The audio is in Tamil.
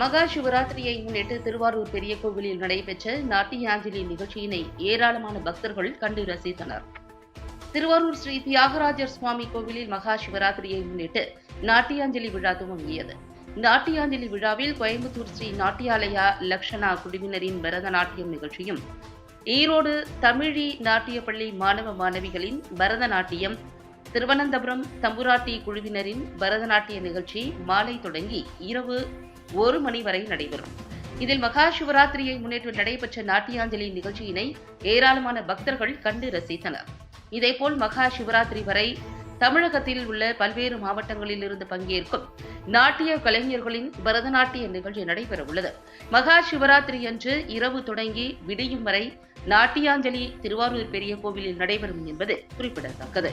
மகா சிவராத்திரியை முன்னிட்டு திருவாரூர் பெரிய கோவிலில் நடைபெற்ற நாட்டியாஞ்சலி நிகழ்ச்சியினை ஏராளமான பக்தர்கள் கண்டு ரசித்தனர். திருவாரூர் ஸ்ரீ தியாகராஜர் சுவாமி கோவிலில் மகா சிவராத்திரியை முன்னிட்டு நாட்டியாஞ்சலி விழா துவங்கியது. நாட்டியாஞ்சலி விழாவில் கோயம்புத்தூர் ஸ்ரீ நாட்டியாலயா லக்ஷனா குழுவினரின் பரதநாட்டியம் நிகழ்ச்சியும் ஈரோடு தமிழி நாட்டியப்பள்ளி மாணவ மாணவிகளின் பரதநாட்டியம் திருவனந்தபுரம் தம்புராட்டி குழுவினரின் பரதநாட்டிய நிகழ்ச்சி மாலை தொடங்கி இரவு ஒரு மணி வரை நடைபெறும். இதில் மகா சிவராத்திரியை முன்னிட்டு நடைபெற்ற நாட்டியாஞ்சலி நிகழ்ச்சியினை ஏராளமான பக்தர்கள் கண்டு ரசித்தனர். இதேபோல் மகா சிவராத்திரி வரை தமிழகத்தில் உள்ள பல்வேறு மாவட்டங்களில் இருந்து பங்கேற்கும் நாட்டிய கலைஞர்களின் பரதநாட்டிய நிகழ்ச்சி நடைபெற உள்ளது. மகா சிவராத்திரி அன்று இரவு தொடங்கி விடியும் வரை நாட்டியாஞ்சலி திருவாரூர் பெரிய கோவிலில் நடைபெறும் என்பது குறிப்பிடத்தக்கது.